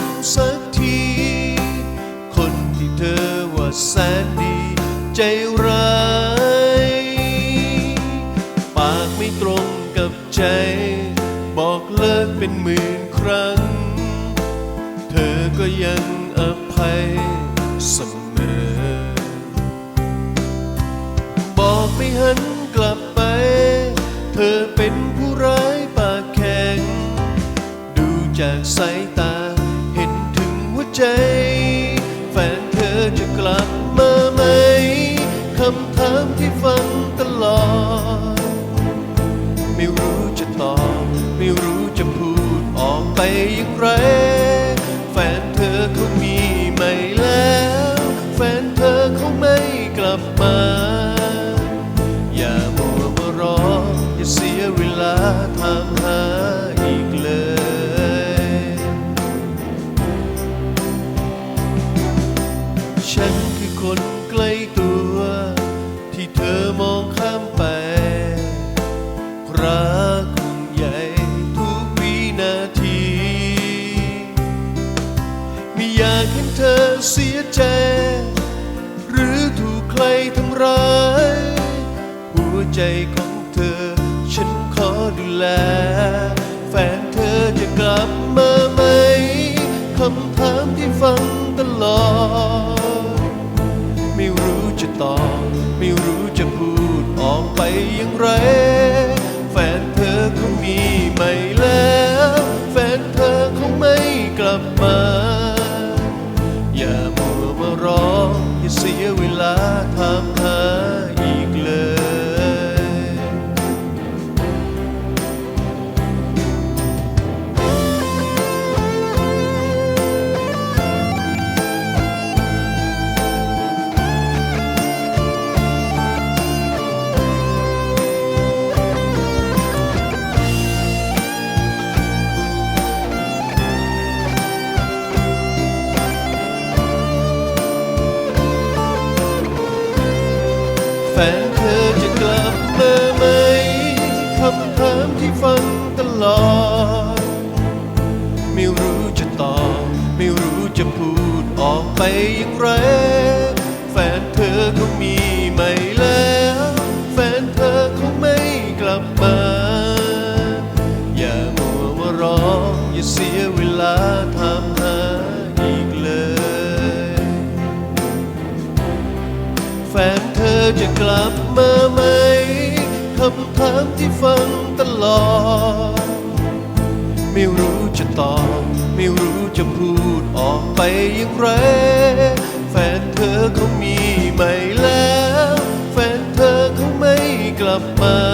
ำสักที คนที่เธอว่าแสนดี ใจร้าย ปากไม่ตรงกับใจ บอกเลิกเป็นหมื่นครั้ง เธอก็ยังอภัยเสมอ ใจแฟนเธอจะกลับมาไหมคำถามที่ฟังตลอด ไม่รู้จะตอบ ไม่รู้จะพูดออกไปอย่างไร แฟนเธอเขามีใหม่แล้ว แฟนเธอเขาไม่กลับมา อย่ามัวมารอ อย่าเสียเวลาถามหา ฉันคือคนใกล้ตัว ที่เธอมองข้ามไปรักคงใหญ่ทุกวินาที ไม่อยากเห็นเธอเสียใจ หรือถูกใครทำร้าย หัวใจของเธอ ฉันขอดูแล แฟนเธอจะกลับมาไหมคำถามที่ฟังตลอด ตอไม่รู้จะพูดออกไปอย่างไร แฟนเธอเขามีใหม่แล้ว แฟนเธอเขาไม่กลับมา อย่ามัวมารออย่าเสียเวลา แฟนเธอจะกลับมาไหมคำถามที่ฟังตลอด ไม่รู้จะตอบ ไม่รู้จะพูดออกไปอย่างไร แฟนเธอเขามีใหม่แล้ว แฟนเธอเขาไม่กลับมา อย่ามัวมารออย่าเสียเวลา เธอจะกลับมาไหมคำถามที่ฟังตลอด ไม่รู้จะตอบ ไม่รู้จะพูดออกไปอย่างไร แฟนเธอเขามีใหม่แล้ว แฟนเธอเขาไม่กลับมา